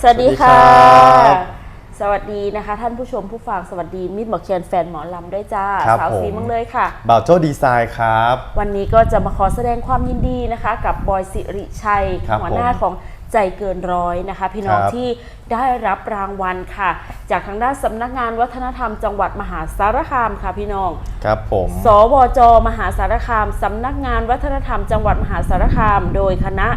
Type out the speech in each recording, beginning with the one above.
สวัสดีค่ะ สวัสดีครับสวัสดีนะคะ ท่านผู้ชมผู้ฟังสวัสดีมิตรหมอเคียนแฟนหมอลำด้วยจ้าครับสาวสีผม มังเลยค่ะ บ่าวโจ้ดีไซน์ครับ วันนี้ก็จะมาขอแสดงความยินดีนะคะ กับบอยสิริชัยครับหัวหน้าผมของใจเกินร้อยนะคะ พี่น้องครับ ที่ได้รับรางวัลค่ะ จากทางด้านสำนักงานวัฒนธรรมจังหวัดมหาสารคามค่ะพี่น้อง ครับผม สวจ มหาสารคาม สำนักงานวัฒนธรรมจังหวัดมหาสารคาม โดยคณะ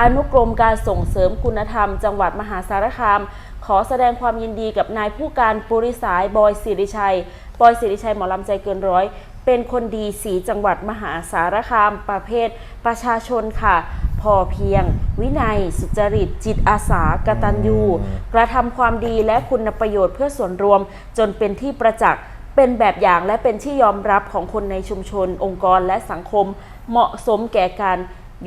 อนุกรมการส่งเสริมคุณธรรม จังหวัดมหาสารคาม ขอแสดงความยินดีกับนายผู้การปุริสายบอยสิริชัย บอยสิริชัยหมอลำใจเกินร้อย เป็นคนดีสีจังหวัดมหาสารคาม ประเภท ประชาชนค่ะ พอเพียง วินัย สุจริต จิตอาสากตัญญูกระทำความดีและคุณประโยชน์เพื่อส่วนรวม จนเป็นที่ประจักษ์เป็นแบบอย่างและเป็นที่ยอมรับของคนในชุมชน องค์กรและสังคม เหมาะสมแก่การ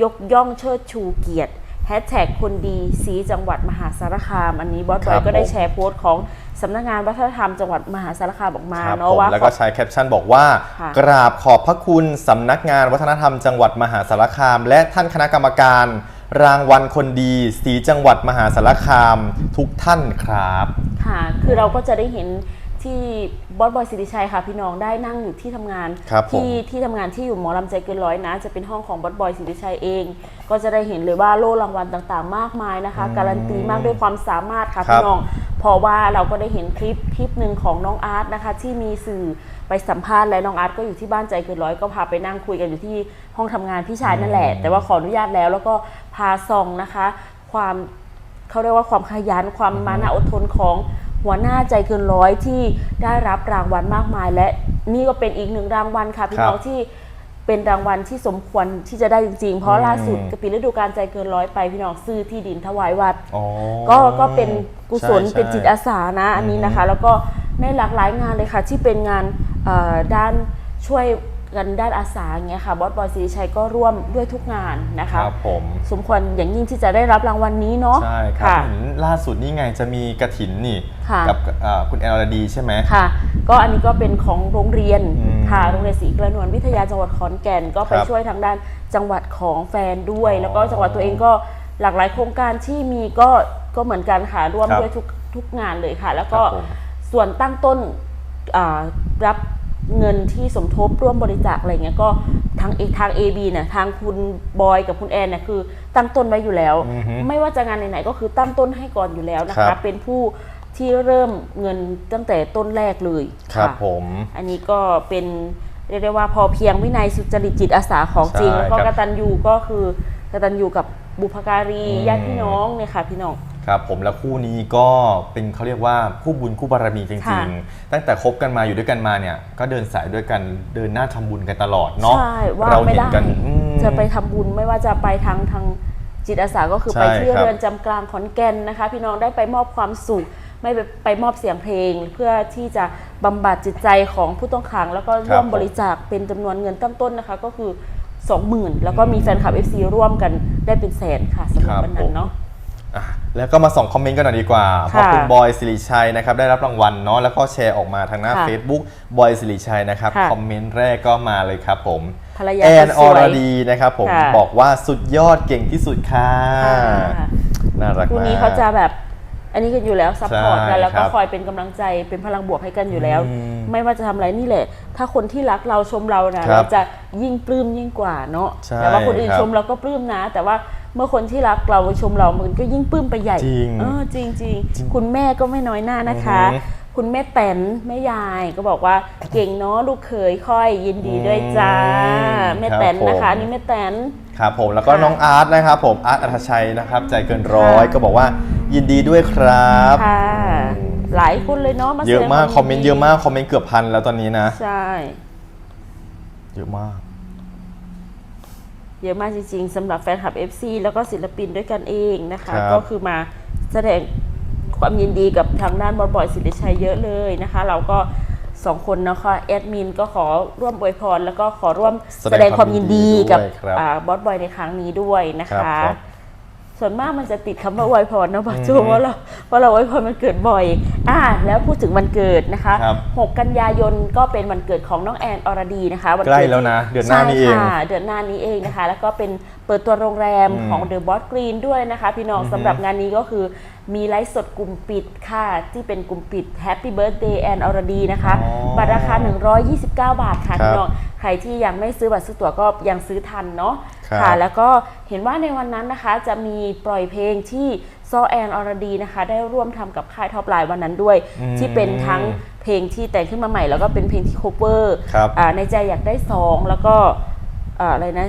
ยกย่องเชิดชูเกียรติแฮชแท็กคนดีสีจังหวัดมหาสารคาม อันนี้บอสบคอรัยบก็ได้ผมแชร์โพสต์ของสำนักงานวัฒนธรรมจังหวัดมหาสารคามออกมาครับเนาะผมว่าแล้วขก็อใช้แคปชั่นบอกว่าค่ะกราบขอบพระคุณสำนักงานวัฒนธรรมจังหวัดมหาสารคาม และท่านคณะกรรมการ รางวัลคนดีสีจังหวัดมหาสารคาม ทุกท่านครับ ค่ะ คือเราก็จะได้เห็น ที่บอสบอยสิริชัยค่ะพี่น้องได้นั่งอยู่ที่ทำงานครับผมที่ที่ทำงานที่อยู่หมอลำใจเกินร้อยนะ จะเป็นห้องของบอสบอยสิริชัยเอง ก็จะได้เห็นเลยว่าโล่รางวัลต่างๆ มากมายนะคะ การันตีมากด้วยความสามารถค่ะครับ พี่น้อง เพราะว่าเราก็ได้เห็นคลิปคลิปหนึ่งของน้องอาร์ตนะคะ ที่มีสื่อไปสัมภาษณ์และน้องอาร์ตก็อยู่ที่บ้านใจเกินร้อยก็พาไปนั่งคุยกันอยู่ที่ห้องทำงานพี่ชายนั่นแหละ แต่ว่าขออนุญาตแล้ว แล้วก็พาส่องนะคะ ความ เขาเรียกว่าความขยันความมานะอดทนของ หัวหน้าใจเกินร้อยที่ได้รับรางวัลมากมาย และนี่ก็เป็นอีกหนึ่งรางวัลค่ะพี่น้องครับที่เป็นรางวัลที่สมควรที่จะได้จริงๆ เพราะล่าสุดกปีฤดูกาลใจเกินร้อยไปพี่น้องซื้อที่ดินถวายวัดอ๋อก็ก็เป็นกุศลใช่เป็นจิตอาสานะอันนี้นะคะ แล้วก็ในหลากหลายงานเลยค่ะที่เป็นงานเอ่อด้านช่วย กันด้านอาสาอย่างเงี้ยค่ะบอสบอยสิริชัยก็ร่วมด้วยทุกงานนะคคะรับผม สมควรอย่างยิ่งที่จะได้รับรางวัลนี้เนาะใช่ครับค่ะเห็นล่าสุดนี่ไงจะมีกระถินนี่ ค่ะ กับเอ่อคุณแอนอรดีใช่ไหม ค่ะ ก็อันนี้ก็เป็นของโรงเรียนอืมค่ะโรงเรียนศรีกระนวลวิทยาจังหวัดขอนแก่น ก็ไปครับช่วยทางด้านจังหวัดของแฟนด้วยอ๋อแล้วก็จังหวัดตัวเองก็หลากหลายโครงการที่มีก็ก็เหมือนกันค่ะร่วมครับด้วยทุกทุกงานเลยค่ะ แล้วก็ครับผมส่วนตั้งต้นอ่ารับ เงินที่สมทบร่วมบริจาคอะไรเงี้ยก็ทางเอทาง AB เนี่ยทางคุณบอยกับคุณแอนเนี่ยคือตั้งต้นไว้อยู่แล้ว อือฮึไม่ว่าจะงานไหนๆก็คือตั้งต้นให้ก่อนอยู่แล้วนะครัคะ บ เป็นผู้ที่เริ่มเงินตั้งแต่ต้นแรกเลยครับะ ผม อันนี้ก็เป็นเรียกได้ว่าพอเพียงวินัยสุจริตจิตอาสาของจริง ใช่แล้วก็ครับกตัญญูก็คือกตัญญูกับบุพการีอืม ญาติพี่น้องเนี่ยค่ะพี่น้อง ครับผมแล้วคู่นี้ก็เป็นเขาเรียกว่าคู่บุญคู่บารมีจริค่ะงๆ ตั้งแต่คบกันมาอยู่ด้วยกันมาเนี่ยก็เดินสายด้วยกันเดินหน้าทำบุญกันตลอดเนาะใช่ว่าเราไม่เห็นได้กันอืม จะไปทำบุญไม่ว่าจะไปทางทางจิตอาสาก็คือใช่ไปที่ครับ เรือนจำกลางขอนแก่นนะคะ พี่น้องได้ไปมอบความสุข ไม่ไปไปมอบเสียงเพลง เพื่อที่จะบำบัดจิตใจของผู้ต้องขัง แล้วก็ร่วมบริจาคเป็นจำนวนเงินตั้งต้นนะคะ ก็คือ 20,000 แล้วก็มีแฟนคลับ FC ร่วมกันได้เป็นแสนค่ะสำหรับครับวันนั้นเนาะ อะแล้วก็มาส่องคอมเมนต์กันหน่อยดีกว่า เพราะค่ะคุณบอยสิริชัยนะครับได้รับรางวัลเนาะแล้วก็แชร์ออกมาทางหน้า ค่ะ Facebook บอยสิริชัยนะครับค่ะคอมเมนต์แรกก็มาเลยครับผมภรรยาแอนคนอสวยรดีนะครับผมค่ะ บอกว่าสุดยอดเก่งที่สุดค่ะ ค่ะน่ารักคู่มากนี้เขาจะแบบ อันนี้กันอยู่แล้วซัพพอร์ตใช่กันแล้วครัก็บคอยเป็นกำลังใจเป็นพลังบวกให้กันอยู่แล้วอืมไม่ว่าจะทำอะไรนี่แหละ ถ้าคนที่รักเราชมเรานะครับเราจะยิ่งปลื้มยิ่งกว่าเนาะใช่แต่ว่าคนอื่นครับชมเราก็ปลื้มนะ แต่ว่าเมื่อคนที่รักเราชมเรามันก็ยิ่งปลื้มไปใหญ่จริงเออจริงจริงคุณแม่ก็ไม่น้อยหน้านะคะอือฮึคุณแม่แตนแม่ยายก็บอกว่าเก่งเนาะลูกเขยค่อยยินดีด้วยจ้าอืมแม่แตนครับผมนะคะอันนี่แม่แตนครับผมแล้วก็ค่ะน้องอาร์ตนะครับผมอาร์ตอัธชัยนะครับ ใจเกินร้อยค่ะก็บอกว่า ยินดีด้วยครับ ค่ะ หลายคนเลยเนาะมาแสดงเยอะมากวคอมเมนต์เยอะมากคอมเมนต์เกือบพันแล้วตอนนี้นะ ใช่ เยอะมาก เยอะมากจริงๆสำหรับแฟนคลับ FC แล้วก็ศิลปินด้วยกันเองนะคะ ครับ ก็คือมาแสดงความยินดีกับทางด้านบอสบอยศิริชัยเยอะเลยนะคะ เราก็สองคนนะคะแอดมินก็ขอร่วมอวยพร แล้วก็ขอร่วมแสดงความยินดีกับด้วยครับ อ่าบอสบอยในครั้งนี้ด้วยนะครัคะบครับ ส่วนมากมันจะติดคำว่าอวยพรนะบอสจูเพราะเราเพราะเราอวยพรมันเกิดบ่อย อ่า แล้วพูดถึงวันเกิดนะคะครับ6กันยายนก็เป็นวันเกิดของน้องแอนอรดีนะคะวันใกล้เกิดแล้วนะ เดือนหน้านี้เองใช่ค่ะเดือนหน้านี้เองนะคะ แล้วก็เป็นเปิดตัวโรงแรมอืมของ The Boss Green ด้วยนะคะ พี่น้องสำหรับงานนี้ก็คือมีไลฟ์สดกลุ่มปิดค่ะ ที่เป็นกลุ่มปิด Happy Birthday and Already นะคะ อ๋อบัตรราคา 129 บาทค่ะครับพี่น้องใครที่ยังไม่ซื้อบัตรซื้อตั๋วก็ยังซื้อทันเนาะครับ ค่ะ แล้วก็เห็นว่าในวันนั้นนะคะ จะมีปล่อยเพลงที่ซอแอนอรดีนะคะ ได้ร่วมทำกับค่ายท็อปไลน์วันนั้นด้วย อืมที่เป็นทั้งเพลงที่แต่งขึ้นมาใหม่ แล้วก็เป็นเพลงที่โคเวอร์ครับในใจอยากได้สองแล้วก็อ่าอะไรนะ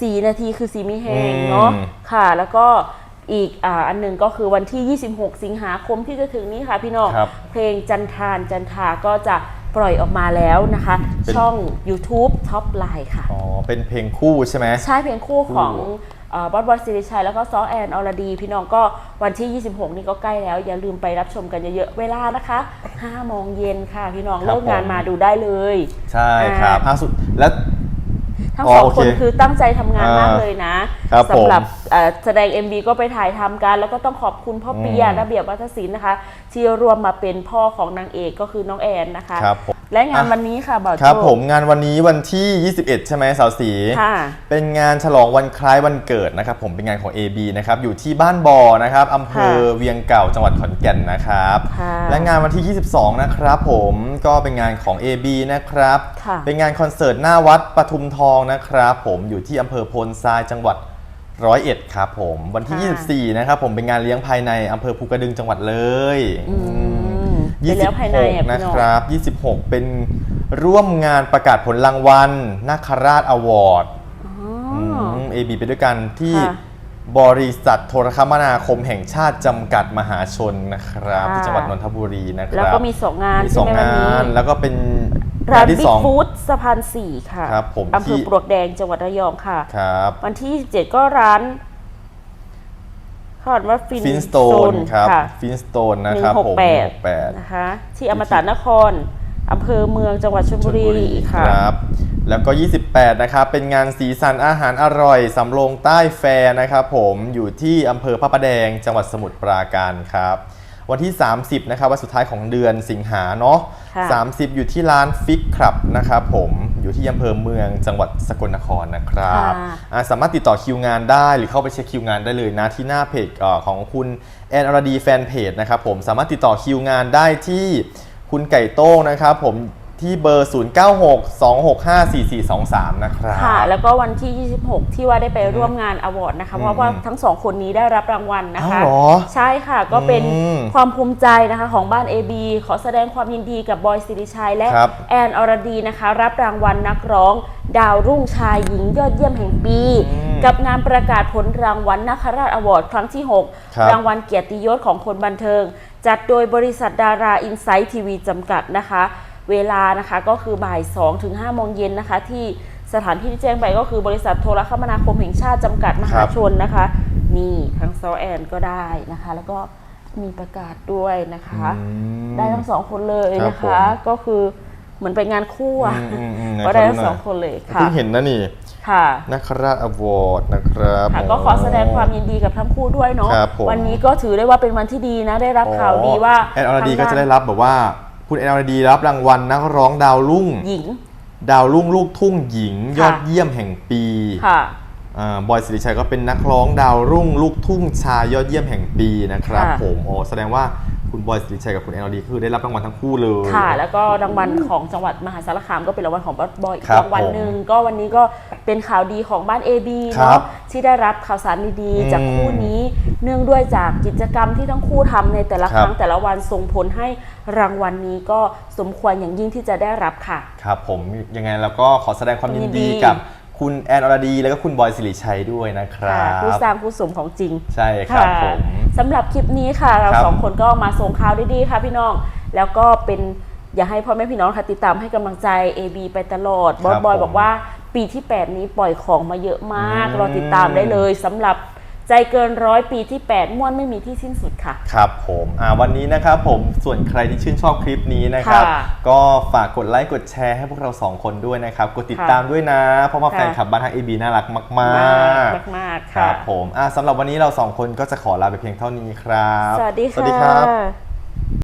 สี่นาทีคือสีมิแหงเนาะอืมค่ะ แล้วก็ อีกอ่าอันหนึ่งก็คือวันที่ 26 สิงหาคมที่จะถึงนี้ค่ะพี่น้อง ครับเพลงจันทานจันทาก็จะปล่อยออกมาแล้วนะคะ เป็น ช่อง YouTube Top Line ค่ะ อ๋อ เป็นเพลงคู่ใช่ไหม ใช่เพลงคู่ของคู่บอสบอยสิริชัย แล้วก็ซอแอนอรดี พี่น้องก็วันที่ 26 นี่ก็ใกล้แล้ว อย่าลืมไปรับชมกันเยอะๆ เวลานะคะ5โมงเย็นค่ะ พี่น้องครับเลิกงานผม มาดูได้เลย ใช่ครับอะสุดแล้ว ทั้งอ๋อสองโอเคคนคือตั้งใจทำงานอ่ามมากเลยนะครับสำหรับเอ่อแสดง MV ก็ไปถ่ายทำกัน แล้วก็ต้องขอบคุณพ่อเปียอืม ระเบียบวัฒนศิลป์นะคะ ที่รวมมาเป็นพ่อของนางเอกก็คือน้องแอนนะคะ ครับผม และงานอะวันนี้ค่ะบ่าวโจครับผมงานวันนี้วันที่ 21 ใช่ไหมสาวสี ค่ะ เป็นงานฉลองวันคล้ายวันเกิดนะครับผมเป็นงานของ AB นะครับอยู่ที่บ้านบอนะครับอำเภอค่ะเวียงเก่าจังหวัดขอนแก่นนะครับ ค่ะและงานวันที่ 22 นะครับผมก็เป็นงานของ AB นะครับ ค่ะ เป็นงานคอนเสิร์ตหน้าวัดปทุมทองนะครับ ผมอยู่ที่อำเภอโพนทรายจังหวัดร้อยเอ็ดครับผมวันที่ค่ะ24 นะครับผมเป็นงานเลี้ยงภายในอำเภอภูกระดึงจังหวัดเลยอืม ไปแล้วภายในอะ26 พี่นะน้องครับ 26 เป็นร่วมงานประกาศผลรางวัลนาคราชอวอร์ดอ๋อเอบีไปด้วยกันที่ค่ะบริษัทโทรคมนาคมแห่งชาติจำกัดมหาชนนะครับ ค่ะ ที่จังหวัดนนทบุรีนะครับแล้วก็มีสองงานมีสใช่องไหมวันงานี้นแล้วก็เป็นร้านที่บิ๊สกองฟู้ดสะพานสี่ค่ะครับผมอำเภที่ อปลวกแดงจังหวัดระยองค่ะ ครับ วันที่27ก็ร้าน เขาอ่านว่าฟินฟินสโตนครับฟินสโตนนะครับผม168นะคะที่อมตะนครอำเภอเมืองจังหวัดชลบุรีค่ะ ครับ แล้วก็ 28 นะครับ เป็นงานสีสันอาหารอร่อยสำโรงใต้แฟร์นะครับผมอยู่ที่อำเภอพระประแดงจังหวัดสมุทรปราการครับ วันที่ 30 นะครับวันสุดท้ายของเดือนสิงหาเนาะค่ะ 30 อยู่ที่ร้านฟิกครับนะครับผม อยู่ที่อำเภอเมืองจังหวัดสกลนครนะครับค่ะอ่าสามารถติดต่อคิวงานได้หรือเข้าไปเช็คคิวงานได้เลยนะที่หน้าเพจเอ่อของคุณแอนอรดีแฟนเพจนะครับผมสามารถติดต่อคิวงานได้ที่คุณไก่โต้งนะครับผม ที่เบอร์ 0962654423 นะครับ ค่ะ แล้วก็วันที่ 26 ที่ว่าได้ไปร่วมงานอวอร์ดนะคะ เพราะว่าทั้งสองคนนี้ได้รับรางวัลนะคะ อ้าวเหรอใช่ค่ะ ก็เป็นอืมความภูมิใจนะคะของบ้าน AB ขอแสดงความยินดีกับบอยสิริชัยและครับ แอนอรดีนะคะ รับรางวัลนักร้อง ดาวรุ่งชายหญิงยอดเยี่ยมแห่งปีอืมกับงานประกาศผลรางวัลนาคราชอวอร์ดครั้งที่ ครับ 6 รางวัลเกียรติยศของคนบันเทิง จัดโดยบริษัทดาราอินไซต์ทีวีจำกัดนะคะ เวลานะคะก็คือบ่าย2ถึง5โมงเย็นนะคะ ที่สถานที่ที่แจ้งไปก็คือบริษัทโทรคมนาคมแห่งชาติจำกัดมหาชนนะคะ นี่ทั้งซอแอนก็ได้นะคะ แล้วก็มีประกาศด้วยนะคะอืมได้ทั้งสองคนเลยนะครัคะบผมก็คือเหมือนไปงานคู่อะอืมอืมอืมก็ได้ไหนขอดูทั้งหน่อยสองคนเลยค่ะเพิ่งเห็นนะนี่ค่ะนักราชอวอร์ดนะครับค่ะก็ขอแสดงความยินดีกับทั้งคู่ด้วยเนาะครับผมวันนี้ก็ถือได้ว่าเป็นวันที่ดีนะ ได้รับข่าวดีว่าแอนอรดีทางก็จะได้รับแบบว่า คุณแอนอรดีรับรางวัลนักร้องดาวรุ่ง หญิง ดาวรุ่งลูกทุ่งหญิงค่ะยอดเยี่ยมแห่งปีค่ะอ่าบอยสิริชัยก็เป็นนักร้องดาวรุ่งลูกทุ่งชายยอดเยี่ยมแห่งปีนะครับค่ะผมโอ้แสดงว่า คุณบอยสิริชัยกับคุณแอนอรดีคือได้รับรางวัลทั้งคู่เลย ค่ะ แล้วก็รางวัลของจังหวัดมหาสารคามก็เป็นรางวัลของบอสบอยอีกครับรางวัลหนึ่งก็วันนี้ก็เป็นข่าวดีของบ้าน AB ครัเนาะบที่ได้รับข่าวสารดีอืมๆจากคู่นี้ เนื่องด้วยจากกิจกรรมที่ทั้งคู่ทำในแต่ละคครับรั้งแต่ละวันส่งผลให้รางวัลนี้ก็สมควรอย่างยิ่งที่จะได้รับค่ะ ครับผมยังไงเราก็ขอแสดงความยินยินดี ดีกับคุณแอนอรดี แล้วก็คุณบอยสิริชัยด้วยนะครัค่ะบผู้สร้างผู้สมของจริง ใช่ครับค่ะผม สำหรับคลิปนี้ค่ะ เราครับ สองคนก็มาส่งข่าวดีๆค่ะพี่น้อง แล้วก็เป็นอยากให้พ่อแม่พี่น้องค่ะติดตามให้กำลังใจ AB ไปตลอด บอสครับบอยผมบอกว่าปีที่ 8 นี้ปล่อยของมาเยอะมาก อืม รอติดตามได้เลยสำหรับ ใจเกินร้อยปีที่ 8 ม่วนไม่มีที่สิ้นสุดค่ะ ครับผมอ่าวันนี้นะครับผมส่วนใครที่ชื่นชอบคลิปนี้นะครับ ค่ะก็ฝากกดไลค์กดแชร์ให้พวกเราสองคนด้วยนะครับกดติดค่ะตามด้วยนะ เพราะว่าค่ะ แฟนคลับบ้านฮักเอบีน่ารักมากมากๆมากๆคค่ะ รับผมอ่าสำหรับวันนี้เราสองคนก็จะขอลาไปเพียงเท่านี้ครับ สวัสดีสวัสดีครับค่ะ